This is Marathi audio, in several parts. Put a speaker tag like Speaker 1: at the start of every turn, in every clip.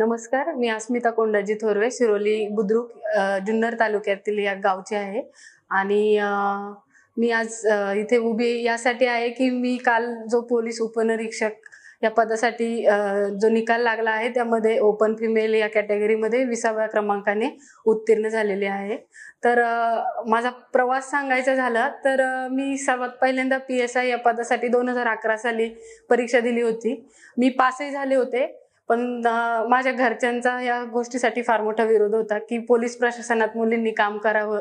Speaker 1: नमस्कार मी अस्मिता कोंडाजी थोरवे शिरोली बुद्रुक जुन्नर तालुक्यातील या गावचे आहे. आणि मी आज इथे उभी यासाठी आहे की मी काल जो पोलीस उपनिरीक्षक या पदासाठी जो निकाल लागला आहे त्यामध्ये ओपन फिमेल या कॅटेगरीमध्ये विसाव्या क्रमांकाने उत्तीर्ण झालेले आहे. तर माझा प्रवास सांगायचा झाला तर मी सर्वात पहिल्यांदा पी एस आय या पदासाठी दोन हजार अकरा साली परीक्षा दिली होती. मी पासही झाले होते. पण माझ्या घरच्यांचा या गोष्टीसाठी फार मोठा विरोध होता की पोलीस प्रशासनात मुलींनी काम करावं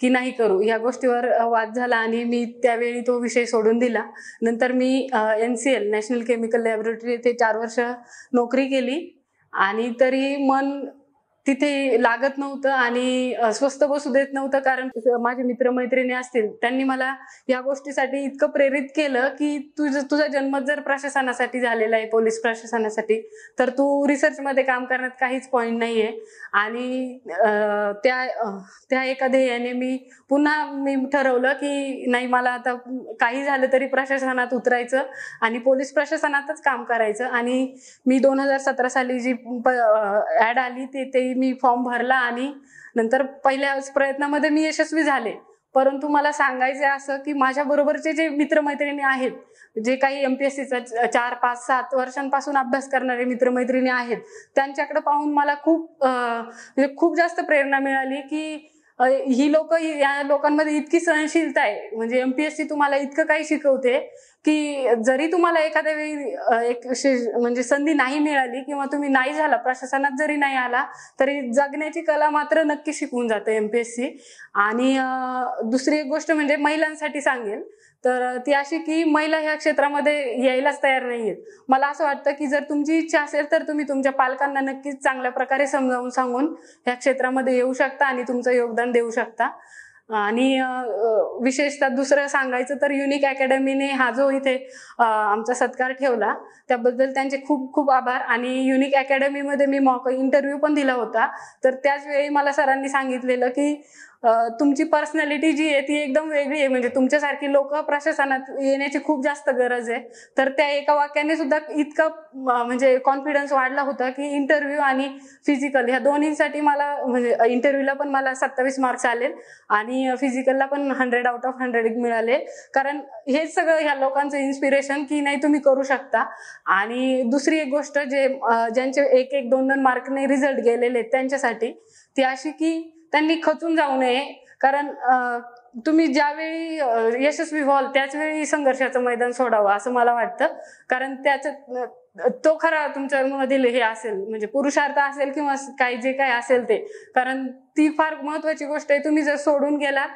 Speaker 1: की नाही करू. या गोष्टीवर वाद झाला आणि मी त्यावेळी तो विषय सोडून दिला. नंतर मी N C L national chemical laboratory येथे चार वर्ष नोकरी केली आणि तरी मन तिथे लागत नव्हतं आणि स्वस्त बसू देत नव्हतं कारण माझे मित्रमैत्रिणी असतील त्यांनी मला या गोष्टीसाठी इतकं प्रेरित केलं की तुझं तुझा जन्म जर प्रशासनासाठी झालेला आहे पोलीस प्रशासनासाठी तर तू रिसर्चमध्ये काम करण्यात काहीच पॉईंट नाही आहे आणि त्या त्या एका ध्येयाने मी पुन्हा मी ठरवलं की नाही मला आता काही झालं तरी प्रशासनात उतरायचं आणि पोलीस प्रशासनातच काम करायचं. आणि मी दोन हजार सतरा साली जी ॲड आली ते मी फॉर्म भरला आणि नंतर पहिल्याच प्रयत्नामध्ये मी यशस्वी झाले. परंतु मला सांगायचं असं की माझ्या बरोबरचे जे मित्रमैत्रिणी आहेत जे काही एम पी एस सीचा चार पाच सात वर्षांपासून अभ्यास करणारे मित्रमैत्रिणी आहेत त्यांच्याकडे पाहून मला खूप म्हणजे खूप जास्त प्रेरणा मिळाली की ही लोक या लोकांमध्ये इतकी सहनशीलता आहे. म्हणजे एमपीएससी तुम्हाला इतकं काही शिकवते की जरी तुम्हाला एखाद्या वेळी एक म्हणजे संधी नाही मिळाली किंवा तुम्ही नाही झाला प्रशासनात जरी नाही आला तरी जगण्याची कला मात्र नक्की शिकवून जाते एमपीएससी आणि दुसरी एक गोष्ट म्हणजे महिलांसाठी सांगेल तर ती अशी की महिला ह्या क्षेत्रामध्ये यायलाच तयार नाहीयेत. मला असं वाटतं की जर तुमची इच्छा असेल तर तुम्ही तुमच्या पालकांना नक्कीच चांगल्या प्रकारे समजावून सांगून ह्या क्षेत्रामध्ये येऊ शकता आणि तुमचं योगदान देऊ शकता. आणि विशेषतः दुसरं सांगायचं तर युनिक अकॅडमीने हा जो इथे आमचा सत्कार ठेवला त्याबद्दल त्यांचे खूप खूप आभार. आणि युनिक अकॅडमीमध्ये मी मॉक इंटरव्ह्यू पण दिला होता. तर त्याच वेळी मला सरांनी सांगितलेलं की तुमची पर्सनॅलिटी जी आहे ती एकदम वेगळी आहे. म्हणजे तुमच्यासारखी लोक प्रशासनात येण्याची खूप जास्त गरज आहे. तर त्या एका वाक्याने सुद्धा इतका म्हणजे कॉन्फिडन्स वाढला होता की इंटरव्ह्यू आणि फिजिकल ह्या दोन्हीसाठी मला म्हणजे इंटरव्ह्यूला पण मला सत्तावीस मार्क्स आले आणि फिजिकलला पण हंड्रेड आउट ऑफ हंड्रेड मिळाले. कारण हेच सगळं ह्या लोकांचं इन्स्पिरेशन की नाही तुम्ही करू शकता. आणि दुसरी एक गोष्ट जे ज्यांचे एक एक दोन दोन मार्कने रिझल्ट गेलेले आहेत त्यांच्यासाठी ती अशी की त्यांनी खचून जाऊ नये. कारण तुम्ही ज्यावेळी यशस्वी व्हाल त्याचवेळी संघर्षाचं मैदान सोडावं असं मला वाटतं. कारण त्याचं तो खरा तुमच्या मधील हे असेल म्हणजे पुरुषार्थ असेल किंवा काही जे काय असेल ते. कारण ती फार महत्वाची गोष्ट आहे तुम्ही जर सोडून गेला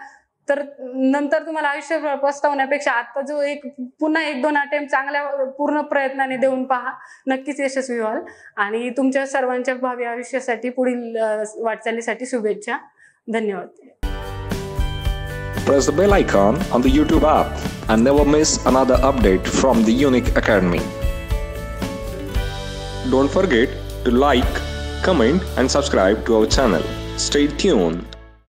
Speaker 1: तर नंतर तुम्हाला आयुष्यभर पस्तावण्यापेक्षा आता जो एक पुन्हा एक दोन अटेम्प्ट चांगल्या पूर्ण प्रयत्नाने देऊन पहा नक्कीच यशस्वी व्हाल आणि तुमच्या सर्वांच्या भावी आयुष्यासाठी पुढील वाटचालीसाठी शुभेच्छा धन्यवाद
Speaker 2: Press the bell icon on the YouTube app and never miss another update from the Unique Academy. Don't forget to like, comment, and subscribe to our channel. Stay tuned.